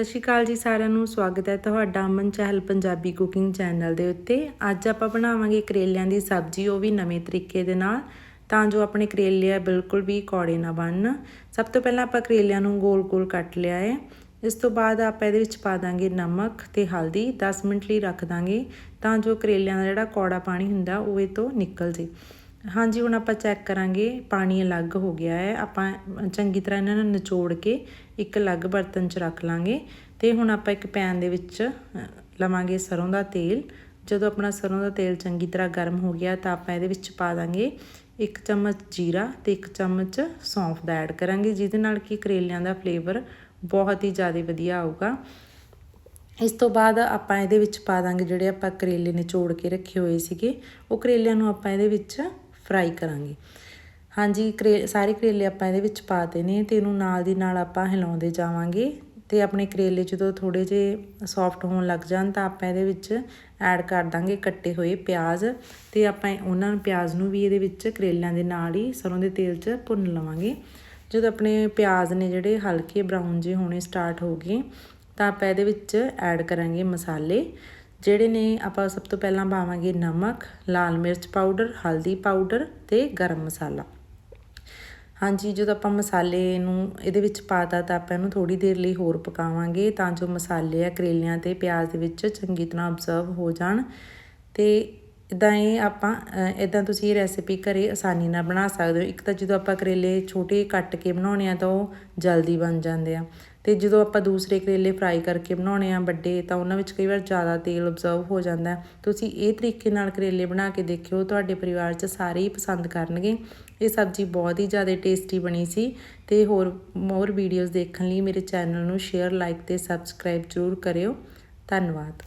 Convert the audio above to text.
ਸਤਿ ਸ਼੍ਰੀ ਅਕਾਲ ਜੀ ਸਾਰਿਆਂ ਨੂੰ, ਸਵਾਗਤ ਹੈ ਤੁਹਾਡਾ ਅਮਨ ਚਹਿਲ ਪੰਜਾਬੀ ਕੁਕਿੰਗ ਚੈਨਲ ਦੇ ਉੱਤੇ। ਅੱਜ ਆਪਾਂ ਬਣਾਵਾਂਗੇ ਕਰੇਲਿਆਂ ਦੀ ਸਬਜ਼ੀ, ਉਹ ਵੀ ਨਵੇਂ ਤਰੀਕੇ ਦੇ ਨਾਲ, ਤਾਂ ਜੋ ਆਪਣੇ ਕਰੇਲੇ ਬਿਲਕੁਲ ਵੀ ਕੌੜੇ ਨਾ ਬਣਨ। ਸਭ ਤੋਂ ਪਹਿਲਾਂ ਆਪਾਂ ਕਰੇਲਿਆਂ ਨੂੰ ਗੋਲ-ਗੋਲ ਕੱਟ ਲਿਆ ਹੈ। ਇਸ ਤੋਂ ਬਾਅਦ ਆਪਾਂ ਇਹਦੇ ਵਿੱਚ ਪਾ ਦਾਂਗੇ ਨਮਕ ਤੇ ਹਲਦੀ 10 ਮਿੰਟ ਲਈ ਰੱਖ ਦਾਂਗੇ, ਤਾਂ ਜੋ ਕਰੇਲਿਆਂ ਦਾ ਜਿਹੜਾ ਕੌੜਾ ਪਾਣੀ ਹੁੰਦਾ, ਉਹ ਇਹ ਤੋਂ ਨਿਕਲ ਜੇ। ਹਾਂਜੀ, ਹੁਣ ਆਪਾਂ ਚੈੱਕ ਕਰਾਂਗੇ, ਪਾਣੀ ਅਲੱਗ ਹੋ ਗਿਆ ਹੈ। ਆਪਾਂ ਚੰਗੀ ਤਰ੍ਹਾਂ ਇਹਨਾਂ ਨੂੰ ਨਿਚੋੜ ਕੇ ਇੱਕ ਅਲੱਗ ਬਰਤਨ 'ਚ ਰੱਖ ਲਾਂਗੇ। ਤੇ ਹੁਣ ਆਪਾਂ ਇੱਕ ਪੈਨ ਦੇ ਵਿੱਚ ਲਵਾਂਗੇ ਸਰੋਂ ਦਾ ਤੇਲ। ਜਦੋਂ ਆਪਣਾ ਸਰੋਂ ਦਾ ਤੇਲ ਚੰਗੀ ਤਰ੍ਹਾਂ ਗਰਮ ਹੋ ਗਿਆ, ਤਾਂ ਆਪਾਂ ਇਹਦੇ ਵਿੱਚ ਪਾ ਦਾਂਗੇ ਇੱਕ ਚਮਚ ਜੀਰਾ ਤੇ ਇੱਕ ਚਮਚ ਸੌਂਫ ਦਾ ਐਡ ਕਰਾਂਗੇ, ਜਿਹਦੇ ਨਾਲ ਕਿ ਕਰੇਲਿਆਂ ਦਾ ਫਲੇਵਰ ਬਹੁਤ ਹੀ ਜ਼ਿਆਦਾ ਵਧੀਆ ਆਊਗਾ। ਇਸ ਤੋਂ ਬਾਅਦ ਆਪਾਂ ਇਹਦੇ ਵਿੱਚ ਪਾ ਦਾਂਗੇ ਜਿਹੜੇ ਆਪਾਂ ਕਰੇਲੇ ਨਿਚੋੜ ਕੇ ਰੱਖੇ ਹੋਏ ਸੀਗੇ, ਉਹ ਕਰੇਲਿਆਂ ਨੂੰ ਆਪਾਂ ਇਹਦੇ ਵਿੱਚ ਫਰਾਈ ਕਰਾਂਗੇ। ਹਾਂਜੀ, ਕਰੇ, ਸਾਰੇ ਕਰੇਲੇ ਆਪਾਂ ਇਹਦੇ ਵਿੱਚ ਪਾਤੇ ਨੇ ਤੇ ਇਹਨੂੰ ਨਾਲ ਦੀ ਨਾਲ ਆਪਾਂ ਹਿਲਾਉਂਦੇ ਜਾਵਾਂਗੇ ਤੇ ਆਪਣੇ ਕਰੇਲੇ ਜਦੋਂ ਥੋੜੇ ਜਿਹੇ ਸੌਫਟ ਹੋਣ ਲੱਗ ਜਾਣ ਤਾਂ ਆਪਾਂ ਇਹਦੇ ਵਿੱਚ ਐਡ ਕਰ ਦਾਂਗੇ ਕੱਟੇ ਹੋਏ ਪਿਆਜ਼ ਤੇ ਆਪਾਂ ਉਹਨਾਂ ਨੂੰ ਪਿਆਜ਼ ਨੂੰ ਵੀ ਇਹਦੇ ਵਿੱਚ ਕਰੇਲਿਆਂ ਦੇ ਨਾਲ ਹੀ ਸਰੋਂ ਦੇ ਤੇਲ 'ਚ ਭੁੰਨ ਲਵਾਂਗੇ। ਜਦੋਂ ਆਪਣੇ ਪਿਆਜ਼ ਨੇ ਜਿਹੜੇ ਹਲਕੇ ਬਰਾਊਨ ਜੇ ਹੋਣੇ ਸਟਾਰਟ ਹੋ ਗਏ ਤਾਂ ਆਪਾਂ ਇਹਦੇ ਵਿੱਚ ਐਡ ਕਰਾਂਗੇ ਮਸਾਲੇ। ਜਿਹੜੇ ਨੇ ਆਪਾਂ ਸਭ ਤੋਂ ਪਹਿਲਾਂ ਪਾਵਾਂਗੇ ਨਮਕ, ਲਾਲ ਮਿਰਚ ਪਾਊਡਰ, ਹਲਦੀ ਪਾਊਡਰ ਤੇ ਗਰਮ ਮਸਾਲਾ। ਹਾਂਜੀ, ਜਦੋਂ ਆਪਾਂ ਮਸਾਲੇ ਨੂੰ ਇਹਦੇ ਵਿੱਚ ਪਾਤਾ ਤਾਂ ਆਪਾਂ ਇਹਨੂੰ ਥੋੜੀ ਦੇਰ ਲਈ ਹੋਰ ਪਕਾਵਾਂਗੇ ਤਾਂ ਜੋ ਮਸਾਲੇ ਆ ਕਰੇਲਿਆਂ ਤੇ ਪਿਆਜ਼ ਦੇ ਵਿੱਚ ਚੰਗੀ ਤਰ੍ਹਾਂ ਅਬਜ਼ਰਵ ਹੋ ਜਾਣ ਤੇ ਇਦਾਂ ਇਹ ਆਪਾਂ ਇਦਾਂ ਤੁਸੀਂ ਇਹ ਰੈਸਿਪੀ ਘਰੇ ਆਸਾਨੀ ਨਾਲ ਬਣਾ ਸਕਦੇ ਹੋ। ਇੱਕ ਤਾਂ ਜਦੋਂ ਆਪਾਂ ਕਰੇਲੇ ਛੋਟੇ ਕੱਟ ਕੇ ਬਣਾਉਣੇ ਆ ਤਾਂ ਉਹ ਜਲਦੀ ਬਣ ਜਾਂਦੇ ਆ। ਤੇ ਜਦੋਂ ਆਪਾਂ ਦੂਸਰੇ ਕਰੇਲੇ ਫਰਾਈ ਕਰਕੇ ਬਣਾਉਣੇ ਆ ਵੱਡੇ, ਤਾਂ ਉਹਨਾਂ ਵਿੱਚ ਕਈ ਵਾਰ ਜ਼ਿਆਦਾ ਤੇਲ ਅਬਜ਼ਰਵ ਹੋ ਜਾਂਦਾ ਤੁਸੀਂ ਇਹ ਤਰੀਕੇ ਨਾਲ ਕਰੇਲੇ ਬਣਾ ਕੇ ਦੇਖਿਓ, ਤੁਹਾਡੇ ਪਰਿਵਾਰ 'ਚ ਸਾਰੇ ਹੀ ਪਸੰਦ ਕਰਨਗੇ। ਇਹ ਸਬਜ਼ੀ ਬਹੁਤ ਹੀ ਜ਼ਿਆਦਾ ਟੇਸਟੀ ਬਣੀ ਸੀ ਤੇ ਹੋਰ ਮੋਰ ਵੀਡੀਓਜ਼ ਦੇਖਣ ਲਈ ਮੇਰੇ ਚੈਨਲ ਨੂੰ ਸ਼ੇਅਰ ਲਾਈਕ ਤੇ ਸਬਸਕ੍ਰਾਈਬ ਜ਼ਰੂਰ ਕਰਿਓ। ਧੰਨਵਾਦ।